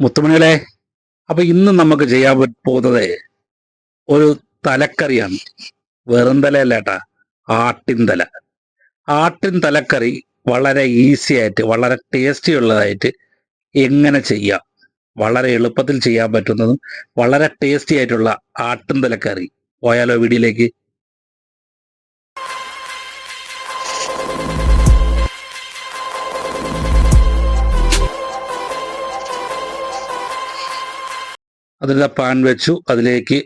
മുത്തുമണികളെ അപ്പൊ ഇന്ന് നമുക്ക് ചെയ്യാൻ പോകുന്നത് ഒരു തലക്കറിയാണ്. വെറും തലയല്ല ഏട്ടാ ആട്ടിൻ തല. ആട്ടിൻ തലക്കറി വളരെ ഈസി ആയിട്ട് വളരെ ടേസ്റ്റി ഉള്ളതായിട്ട് എങ്ങനെ ചെയ്യാം? വളരെ എളുപ്പത്തിൽ ചെയ്യാൻ പറ്റുന്നതും വളരെ ടേസ്റ്റി ആയിട്ടുള്ള ആട്ടിൻ തലക്കറി. പോയാലോ വീഡിയോയിലേക്ക്? അതിന്റെ പാൻ വെച്ചു അതിലേക്ക്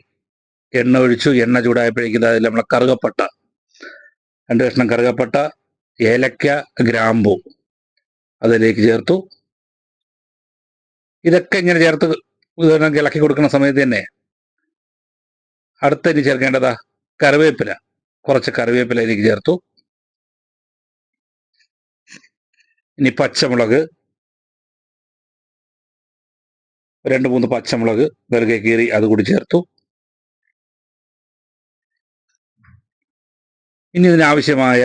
എണ്ണ ഒഴിച്ചു എണ്ണ ചൂടായപ്പോഴേക്കും അതിൽ നമ്മളെ കറുകപ്പട്ട. രണ്ട് കഷ്ണം കറുകപ്പട്ട ഏലക്ക ഗ്രാമ്പു അതിലേക്ക് ചേർത്തു. ഇതൊക്കെ ഇങ്ങനെ ചേർത്ത് ഇളക്കി കൊടുക്കുന്ന സമയത്ത് തന്നെ അടുത്ത ഇനി ചേർക്കേണ്ടതാ കറിവേപ്പില. കുറച്ച് കറിവേപ്പില ഇതിലേക്ക് ചേർത്തു. ഇനി പച്ചമുളക് രണ്ട് മൂന്ന് പച്ചമുളക് വെറുതെ കീറി അത് കൂടി ചേർത്തു. ഇനി ഇതിനാവശ്യമായ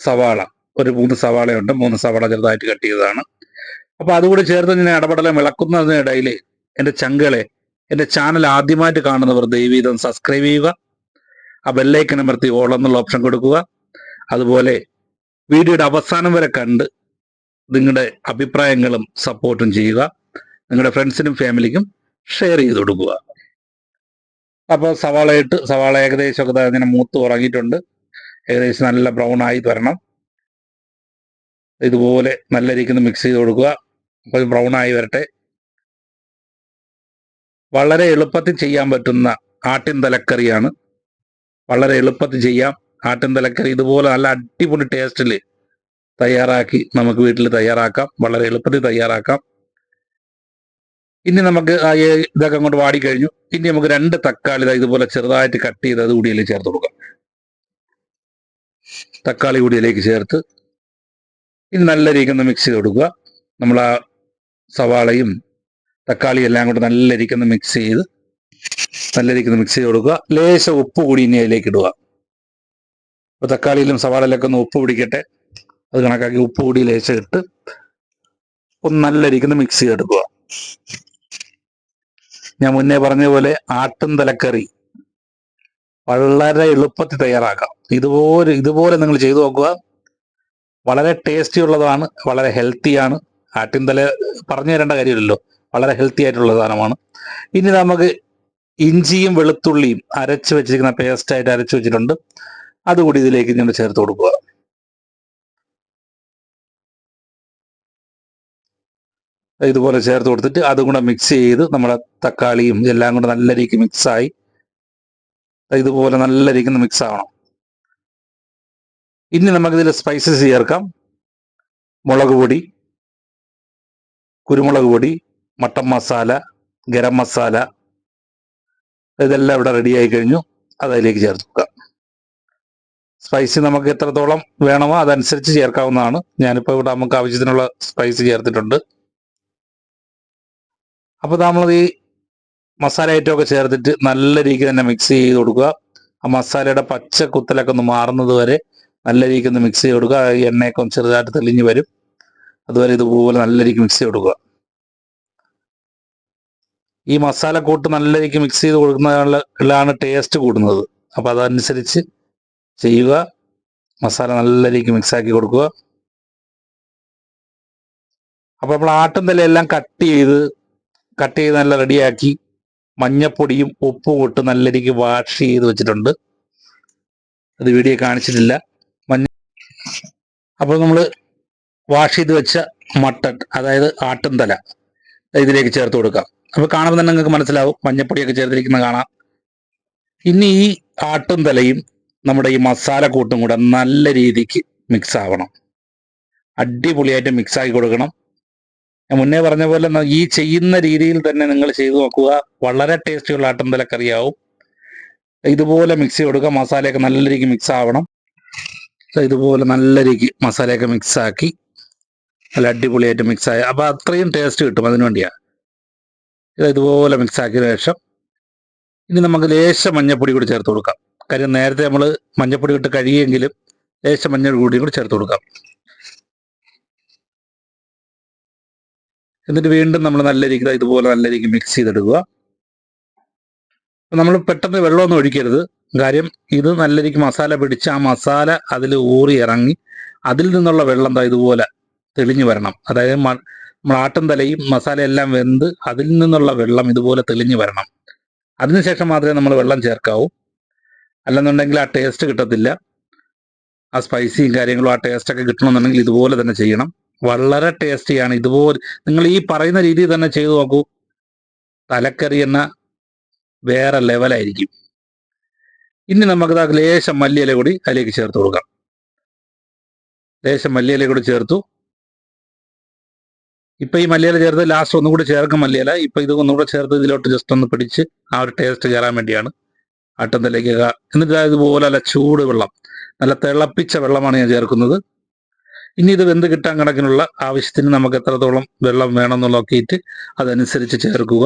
സവാള. ഒരു മൂന്ന് സവാളയുണ്ട്. മൂന്ന് സവാള ചെറുതായിട്ട് കട്ട് ചെയ്തതാണ്. അപ്പൊ അതുകൂടി ചേർത്ത് ഞാൻ ഇടപെടലം വിളക്കുന്നതിനിടയിൽ എന്റെ ചങ്കളെ എന്റെ ചാനൽ ആദ്യമായിട്ട് കാണുന്നവർ ദൈവീതം സബ്സ്ക്രൈബ് ചെയ്യുക. ആ ബെല്ലൈക്കൻ അമർത്തി ഓളെന്നുള്ള ഓപ്ഷൻ കൊടുക്കുക. അതുപോലെ വീഡിയോയുടെ അവസാനം വരെ കണ്ട് നിങ്ങളുടെ അഭിപ്രായങ്ങളും സപ്പോർട്ടും ചെയ്യുക. നിങ്ങളുടെ ഫ്രണ്ട്സിനും ഫാമിലിക്കും ഷെയർ ചെയ്ത് കൊടുക്കുക. അപ്പോൾ സവാള ഇട്ട് സവാള ഏകദേശം ഒക്കെ ഇങ്ങനെ മൂത്ത് ഉറങ്ങിയിട്ടുണ്ട്. ഏകദേശം നല്ല ബ്രൗൺ ആയി വരണം. ഇതുപോലെ നല്ല രീതിക്ക് മിക്സ് ചെയ്ത് കൊടുക്കുക. അപ്പോൾ ബ്രൗൺ ആയി വരട്ടെ. വളരെ എളുപ്പത്തിൽ ചെയ്യാൻ പറ്റുന്ന ആട്ടിൻ തലക്കറിയാണ്. വളരെ എളുപ്പത്തിൽ ചെയ്യാം. ആട്ടിൻ തലക്കറി ഇതുപോലെ നല്ല അടിപൊളി ടേസ്റ്റിൽ തയ്യാറാക്കി നമുക്ക് വീട്ടിൽ തയ്യാറാക്കാം. വളരെ എളുപ്പത്തിൽ തയ്യാറാക്കാം. ഇനി നമുക്ക് ഇതൊക്കെ അങ്ങോട്ട് വാടിക്കഴിഞ്ഞു. ഇനി നമുക്ക് രണ്ട് തക്കാളി ഇതാ ഇതുപോലെ ചെറുതായിട്ട് കട്ട് ചെയ്ത് അത് കൂടിയിലേക്ക് ചേർത്ത് കൊടുക്കാം. തക്കാളി കൂടിയിലേക്ക് ചേർത്ത് ഇനി നല്ല രീതിക്ക് ഒന്ന് മിക്സ് ചെയ്ത് കൊടുക്കുക. നമ്മൾ ആ സവാളയും തക്കാളിയും എല്ലാം കൂടെ നല്ല രീതിക്ക് ഒന്ന് മിക്സ് ചെയ്ത് നല്ല രീതിക്ക് ഒന്ന് മിക്സ് ചെയ്ത് കൊടുക്കുക. ലേശം ഉപ്പ് കൂടി ഇനി അതിലേക്ക് ഇടുക. അപ്പോൾ തക്കാളിയിലും സവാളയിലൊക്കെ ഒന്ന് ഉപ്പ് പിടിക്കട്ടെ. അത് കണക്കാക്കി ഉപ്പ് കൂടി ലേശം ഇട്ട് ഒന്ന് നല്ല രീതിക്ക് ഒന്ന് മിക്സ് ചെയ്തെടുക്കുക. ഞാൻ മുന്നേ പറഞ്ഞ പോലെ ആട്ടും തലക്കറി വളരെ എളുപ്പത്തിൽ തയ്യാറാക്കാം. ഇതുപോലെ ഇതുപോലെ നിങ്ങൾ ചെയ്തു നോക്കുക. വളരെ ടേസ്റ്റി ഉള്ളതാണ് വളരെ ഹെൽത്തിയാണ് ആട്ടിൻതല പറഞ്ഞു തരേണ്ട കാര്യമില്ലല്ലോ. വളരെ ഹെൽത്തി ആയിട്ടുള്ള സാധനമാണ്. ഇനി നമുക്ക് ഇഞ്ചിയും വെളുത്തുള്ളിയും അരച്ച് വെച്ചിരിക്കുന്ന പേസ്റ്റായിട്ട് അരച്ച് വെച്ചിട്ടുണ്ട്. അതുകൂടി ഇതിലേക്ക് ഇങ്ങനെ ചേർത്ത് കൊടുക്കുക. ഇതുപോലെ ചേർത്ത് കൊടുത്തിട്ട് അതും കൂടെ മിക്സ് ചെയ്ത് നമ്മുടെ തക്കാളിയും എല്ലാം കൂടെ നല്ല രീതിക്ക് മിക്സായി ഇതുപോലെ നല്ല രീതിക്ക് മിക്സ് ആവണം. ഇനി നമുക്കിതിൽ സ്പൈസസ് ചേർക്കാം. മുളക് പൊടി കുരുമുളക് പൊടി മട്ടൻ മസാല ഗരം മസാല ഇതെല്ലാം ഇവിടെ റെഡി ആയി കഴിഞ്ഞു. അത് അതിലേക്ക് ചേർത്ത് വെക്കാം. സ്പൈസി നമുക്ക് എത്രത്തോളം വേണമോ അതനുസരിച്ച് ചേർക്കാവുന്നതാണ്. ഞാനിപ്പോൾ ഇവിടെ നമുക്ക് ആവശ്യത്തിനുള്ള സ്പൈസ് ചേർത്തിട്ടുണ്ട്. അപ്പോൾ നമ്മളത് ഈ മസാല ഐറ്റമൊക്കെ ചേർത്തിട്ട് നല്ല രീതിക്ക് തന്നെ മിക്സ് ചെയ്ത് കൊടുക്കുക. ആ മസാലയുടെ പച്ച കുത്തലൊക്കെ ഒന്ന് മാറുന്നത് വരെ നല്ല രീതിക്ക് ഒന്ന് മിക്സ് ചെയ്ത് കൊടുക്കുക. എണ്ണയൊക്കെ ഒന്ന് ചെറുതായിട്ട് തെളിഞ്ഞ് വരും. അതുവരെ ഇതുപോലെ നല്ല രീതിക്ക് മിക്സ് ചെയ്ത് കൊടുക്കുക. ഈ മസാല കൂട്ട് നല്ല രീതിക്ക് മിക്സ് ചെയ്ത് കൊടുക്കുന്നതിലാണ് ടേസ്റ്റ് കൂടുന്നത്. അപ്പം അതനുസരിച്ച് ചെയ്യുക. മസാല നല്ല രീതിക്ക് മിക്സാക്കി കൊടുക്കുക. അപ്പോൾ നമ്മൾ ആട്ടും തലയെല്ലാം കട്ട് ചെയ്ത് കട്ട് ചെയ്ത് നല്ല റെഡിയാക്കി മഞ്ഞപ്പൊടിയും ഉപ്പും ഇട്ട് നല്ല രീതിക്ക് വാഷ് ചെയ്ത് വെച്ചിട്ടുണ്ട്. അത് വീഡിയോ കാണിച്ചിട്ടില്ല. മഞ്ഞ അപ്പോൾ നമ്മൾ വാഷ് ചെയ്ത് വെച്ച മട്ടൺ അതായത് ആട്ടുംതല ഇതിലേക്ക് ചേർത്ത് കൊടുക്കാം. അപ്പോൾ കാണുമ്പോൾ തന്നെ നിങ്ങൾക്ക് മനസ്സിലാവും മഞ്ഞപ്പൊടിയൊക്കെ ചേർത്തിരിക്കുന്ന കാണാം. ഇനി ഈ ആട്ടുംതലയും നമ്മുടെ ഈ മസാല കൂട്ടും കൂടെ നല്ല രീതിക്ക് മിക്സ് ആവണം. അടിപൊളിയായിട്ട് മിക്സ് ആക്കി കൊടുക്കണം. ഞാൻ മുന്നേ പറഞ്ഞ പോലെ ഈ ചെയ്യുന്ന രീതിയിൽ തന്നെ നിങ്ങൾ ചെയ്തു നോക്കുക. വളരെ ടേസ്റ്റിയുള്ള ആട്ടം കറിയാവും ഇതുപോലെ മിക്സ് കൊടുക്കുക. മസാലയൊക്കെ നല്ല രീതിക്ക് മിക്സ് ആവണം. ഇതുപോലെ നല്ല രീതിക്ക് മസാലയൊക്കെ മിക്സ് ആക്കി നല്ല അടിപൊളിയായിട്ട് മിക്സ് ആയി. അപ്പൊ അത്രയും ടേസ്റ്റ് കിട്ടും അതിനു വേണ്ടിയാ. ഇത് ഇതുപോലെ മിക്സ് ആക്കിയതിനു ശേഷം ഇനി നമുക്ക് ലേശം മഞ്ഞപ്പൊടി കൂടി ചേർത്ത് കൊടുക്കാം. കാര്യം നേരത്തെ നമ്മൾ മഞ്ഞപ്പൊടി ഇട്ട് കഴിയുമെങ്കിലും ലേശം മഞ്ഞൾ കൂടി കൂടി ചേർത്ത് കൊടുക്കാം. എന്നിട്ട് വീണ്ടും നമ്മൾ നല്ല രീതിയിൽ ഇതുപോലെ നല്ല രീതിക്ക് മിക്സ് ചെയ്തെടുക്കുക. നമ്മൾ പെട്ടെന്ന് വെള്ളമൊന്നും ഒഴിക്കരുത്. കാര്യം ഇത് നല്ല രീതിക്ക് മസാല പിടിച്ച് ആ മസാല അതിൽ ഊറി ഇറങ്ങി അതിൽ നിന്നുള്ള വെള്ളം എന്താ ഇതുപോലെ തെളിഞ്ഞു വരണം. അതായത് നമ്മൾ ആട്ടും തലയും മസാല എല്ലാം വെന്ത് അതിൽ നിന്നുള്ള വെള്ളം ഇതുപോലെ തെളിഞ്ഞു വരണം. അതിനുശേഷം മാത്രമേ നമ്മൾ വെള്ളം ചേർക്കാവൂ. അല്ലെന്നുണ്ടെങ്കിൽ ആ ടേസ്റ്റ് കിട്ടത്തില്ല. ആ സ്പൈസിയും കാര്യങ്ങളും ആ ടേസ്റ്റൊക്കെ കിട്ടണമെന്നുണ്ടെങ്കിൽ ഇതുപോലെ തന്നെ ചെയ്യണം. വളരെ ടേസ്റ്റിയാണ്. ഇതുപോലെ നിങ്ങൾ ഈ പറയുന്ന രീതിയിൽ തന്നെ ചെയ്തു നോക്കൂ. തലക്കറി എന്ന വേറെ ലെവലായിരിക്കും ഇനി നമുക്ക് ദാ ലേശം മല്ലിയില കൂടി അതിലേക്ക് ചേർത്ത് കൊടുക്കാം. ലേശം മല്ലിയില കൂടി ചേർത്തു. ഇപ്പൊ ഈ മല്ലിയില ചേർത്ത് ലാസ്റ്റ് ഒന്നും കൂടി ചേർക്കും മല്ലിയില. ഇപ്പൊ ഇത് ഒന്നുകൂടെ ചേർത്ത് ഇതിലോട്ട് ജസ്റ്റ് ഒന്ന് പിടിച്ച് ആ ഒരു ടേസ്റ്റ് കയറാൻ വേണ്ടിയാണ്. ആട്ടത്തിലേക്ക് എന്നിട്ട് ഇതുപോലെ നല്ല ചൂട് വെള്ളം നല്ല തിളപ്പിച്ച വെള്ളമാണ് ഞാൻ ചേർക്കുന്നത്. ഇനി ഇത് വെന്ത് കിട്ടാൻ കണക്കിനുള്ള ആവശ്യത്തിന് നമുക്ക് എത്രത്തോളം വെള്ളം വേണമെന്നുള്ള നോക്കിയിട്ട് അതനുസരിച്ച് ചേർക്കുക.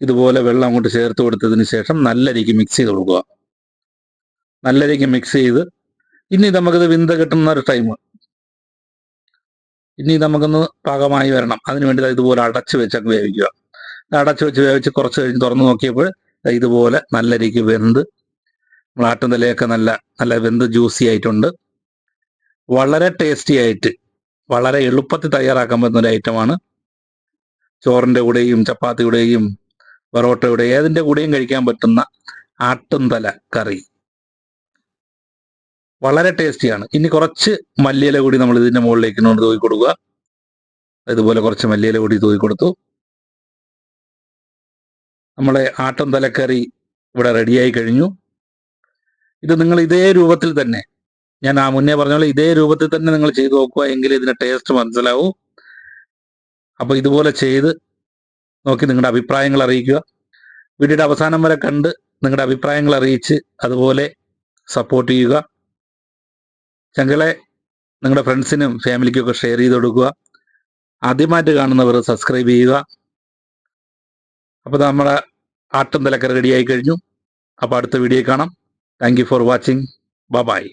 ഇതുപോലെ വെള്ളം അങ്ങോട്ട് ചേർത്ത് കൊടുത്തതിന് ശേഷം നല്ല രീതിക്ക് മിക്സ് ചെയ്ത് കൊടുക്കുക. നല്ല രീതിക്ക് മിക്സ് ചെയ്ത് ഇനി നമുക്കിത് വിന്ത കിട്ടുന്ന ഒരു ടൈം ഇനി നമുക്കൊന്ന് പാകമായി വരണം. അതിന് വേണ്ടി ദാ ഇതുപോലെ അടച്ചു വെച്ചൊക്കെ വേവിക്കുക. അടച്ചു വെച്ച് വേവിച്ച് കുറച്ച് കഴിഞ്ഞ് തുറന്നു നോക്കിയപ്പോൾ ഇതുപോലെ നല്ല രീതിക്ക് വെന്ത് നമ്മൾ ആട്ടുന്തലയൊക്കെ നല്ല നല്ല വെന്ത് ജ്യൂസി ആയിട്ടുണ്ട്. വളരെ ടേസ്റ്റി ആയിട്ട് വളരെ എളുപ്പത്തിൽ തയ്യാറാക്കാൻ പറ്റുന്ന ഒരു ഐറ്റമാണ് ചോറിന്റെ കൂടെയും ചപ്പാത്തിയുടെയും പൊറോട്ടയുടെ ഏതിന്റെ കൂടെയും കഴിക്കാൻ പറ്റുന്ന ആട്ടുംതല കറി. വളരെ ടേസ്റ്റിയാണ് ഇനി കുറച്ച് മല്ലിയില കൂടി നമ്മൾ ഇതിന്റെ മുകളിലേക്ക് കൊണ്ട് തൂക്കി കൊടുക്കുക. ഇതുപോലെ കുറച്ച് മല്ലിയില കൂടി തൂക്കി കൊടുത്തു. നമ്മളെ ആട്ടും തലക്കറി ഇവിടെ റെഡിയായി കഴിഞ്ഞു. ഇത് നിങ്ങൾ ഇതേ രൂപത്തിൽ തന്നെ ഞാൻ ആ മുന്നേ പറഞ്ഞ പോലെ ഇതേ രൂപത്തിൽ തന്നെ നിങ്ങൾ ചെയ്തു നോക്കുക എങ്കിൽ ഇതിന്റെ ടേസ്റ്റ് മനസ്സിലാവൂ. അപ്പൊ ഇതുപോലെ ചെയ്ത് നോക്കി നിങ്ങളുടെ അഭിപ്രായങ്ങൾ അറിയിക്കുക. വീഡിയോയുടെ അവസാനം വരെ കണ്ട് നിങ്ങളുടെ അഭിപ്രായങ്ങൾ അറിയിച്ച് അതുപോലെ സപ്പോർട്ട് ചെയ്യുക. ചങ്കളെ നിങ്ങളുടെ ഫ്രണ്ട്സിനും ഫാമിലിക്കും ഒക്കെ ഷെയർ ചെയ്ത് കൊടുക്കുക. ആദ്യമായിട്ട് കാണുന്നവർ സബ്സ്ക്രൈബ് ചെയ്യുക. അപ്പോൾ നമ്മുടെ ആട്ടും തലക്കറി റെഡിയായി കഴിഞ്ഞു. അപ്പോൾ അടുത്ത വീഡിയോ കാണാം. Thank for watching bye